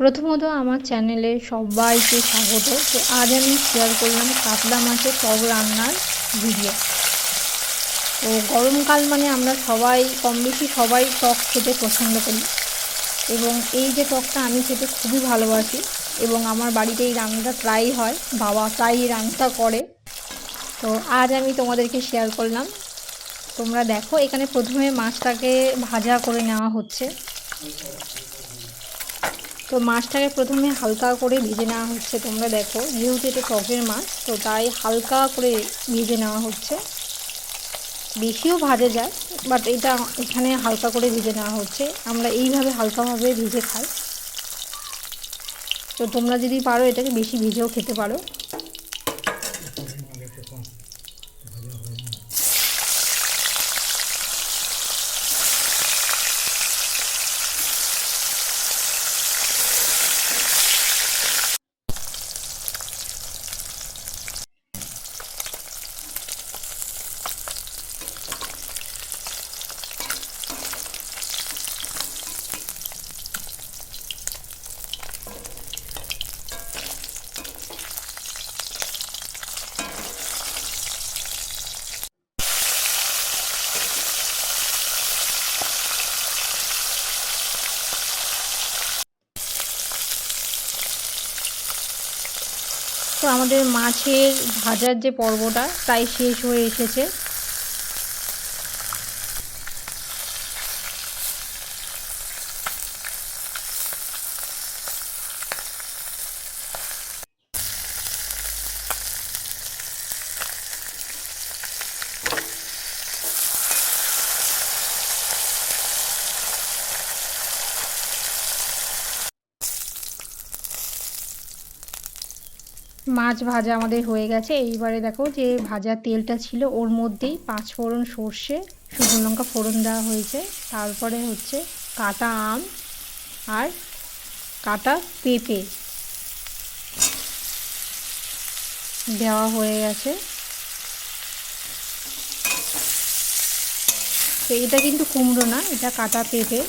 প্রথমত আমার চ্যানেলে সবাইকে স্বাগত তো আজ আমি শেয়ার করলাম কাতলা মাছের টক রান্নার ভিডিও তো গরমকাল মানে আমরা সবাই কম বেশি সবাই টক খেতে পছন্দ করি। এবং এই যে টকটা আমি খেতে খুবই ভালোবাসি এবং আমার বাড়িতে এই রান্নাটা প্রায়ই হয়, বাবা প্রায়ই রান্নাটা করে। তো আজ আমি তোমাদেরকে শেয়ার করলাম। তোমরা দেখো এখানে প্রথমে মাছটাকে ভাজা করে নেওয়া হচ্ছে। তো মাছটাকে প্রথমে হালকা করে ভেজে নেওয়া হচ্ছে, তোমরা দেখো। যেহেতু এটা টকের মাছ, তো তাই হালকা করে ভেজে নেওয়া হচ্ছে। বেশিও ভাজে যায় বাট এটা এখানে হালকা করে ভেজে নেওয়া হচ্ছে। আমরা এইভাবে হালকাভাবে ভেজে খাই। তো তোমরা যদি পারো এটাকে বেশি ভেজেও খেতে পারো। তো আমাদের মাছের ভাজার যে পর্বটা প্রায় শেষ হয়ে এসেছে। মাছ ভাজা আমাদের হয়ে গেছে। এইবারে দেখো যে ভাজা তেলটা ছিল, ওর মধ্যেই পাঁচ ফোড়ন সর্ষে, শুকনো লঙ্কা ফোড়ন দেওয়া হয়েছে। তারপরে হচ্ছে কাটা আম আর কাটা পেঁপে দেওয়া হয়ে গেছে। তো এটা কিন্তু কুমড়ো না, এটা কাটা পেঁপে।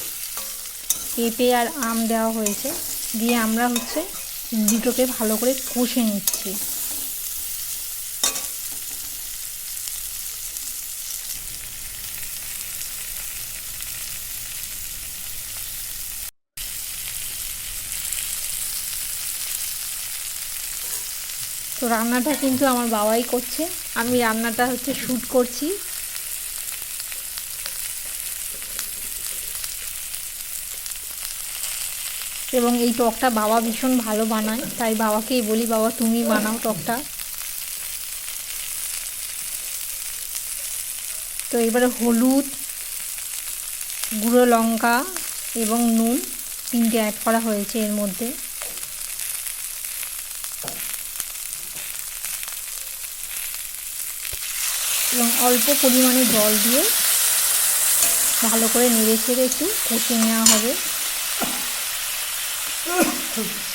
পেঁপে আর আম দেওয়া হয়েছে। দিয়ে আমরা হচ্ছে দুটোকে ভালো করে কষে নিচ্ছি। তো রান্নাটা কিন্তু আমার বাবাই করছে। আমি রান্নাটা হচ্ছে শ্যুট করছি। এবং এই টকটা বাবা ভীষণ ভালো বানায়। তাই বাবাকেই বলি, বাবা তুমি বানাও টকটা। তো এবারে হলুদ, গুঁড়ো লঙ্কা এবং নুন তিনটে অ্যাড করা হয়েছে এর মধ্যে। এবং অল্প পরিমাণে জল দিয়ে ভালো করে নেড়ে ছেড়ে একটু কষিয়ে নেওয়া হবে। Thank you.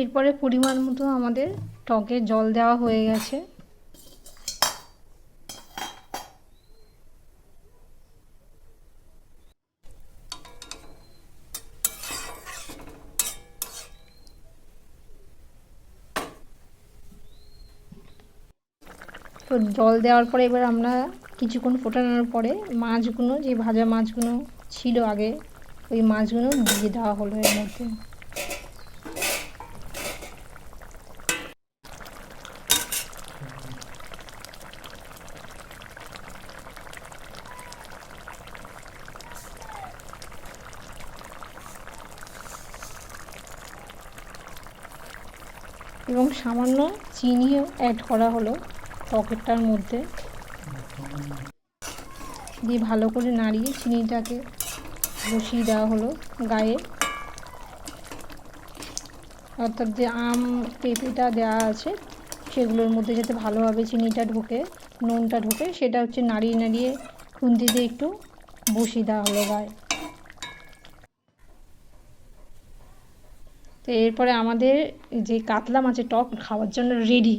এরপরে পরিমাণ মতো আমাদের টকে জল দেওয়া হয়ে গেছে। তো জল দেওয়ার পরে এবার আমরা কিছুক্ষণ ফোটানোর পরে মাছগুলো, যে ভাজা মাছগুলো ছিল আগে, ওই মাছগুলো দিয়ে দেওয়া হলো এর মধ্যে। এবং সামান্য চিনিও অ্যাড করা হলো পকেটটার মধ্যে। দিয়ে ভালো করে নাড়িয়ে চিনিটাকে বসিয়ে দেওয়া হলো গায়ে। অর্থাৎ যে আম, পেঁপেটা দেওয়া আছে, সেগুলোর মধ্যে যাতে ভালোভাবে চিনিটা ঢোকে, নুনটা ঢোকে, সেটা হচ্ছে নাড়িয়ে নাড়িয়ে খুন্তি দিয়ে একটু বসিয়ে দেওয়া হলো গায়ে। তো এরপরে আমাদের যে কাতলা মাছের টক খাওয়ার জন্য রেডি